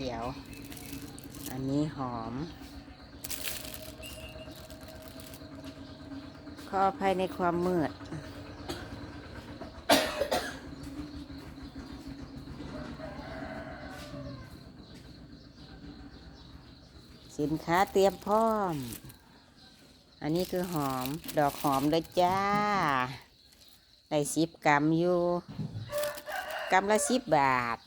ขียว อันนี้หอม ขออภัยในความมืด สินค้าเตรียมพร้อม อันนี้คือหอม ดอกหอมเลยจ้า ได้สิบกรัมอยู่กรัมละสิบบาท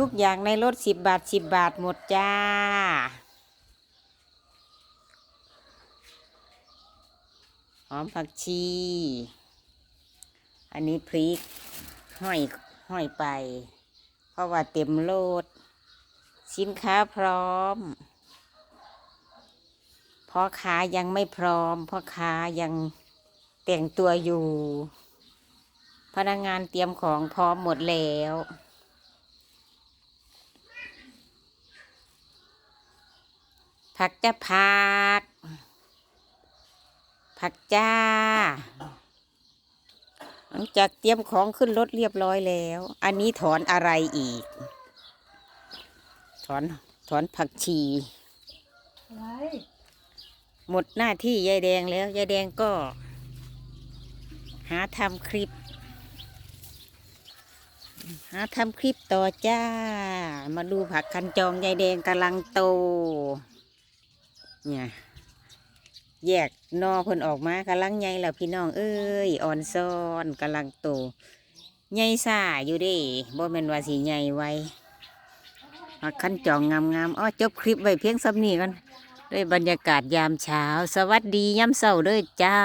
ทุกอย่างในรถสิบบาทสิบบาทหมดจ้า หอมผักชี อันนี้พริกห้อยห้อยไป เพราะว่าเต็มโลด สินค้าพร้อมพ่อค้ายังไม่พร้อมพ่อค้ายังแต่งตัวอยู่ พนักงานเตรียมของพร้อมหมดแล้ว ผักจะผัก ผักจ้าหลังจากเตรียมของขึ้นรถเรียบร้อยแล้ว อันนี้ถอนอะไรอีก ถอนถอนผักชีหมดหน้าที่ยายแดงแล้วยายแดงก็ หาทำคลิป หาทำคลิปต่อจ้า มาดูผักคันจองยายแดงกำลังโต เนี่ย แยกนอเพิ่นออกมากำลังใหญ่แล้วพี่น้อง เอ้ยอ่อนซ้อนกำลังโตใหญ่ซ่าอยู่ดิบ่แม่นว่าสิใหญ่ไวผักคันจองงามๆอ้อจบคลิปไว้เพียงซ้ำนี้กันด้วยบรรยากาศยามเช้า สวัสดียามเช้าด้วยจ้า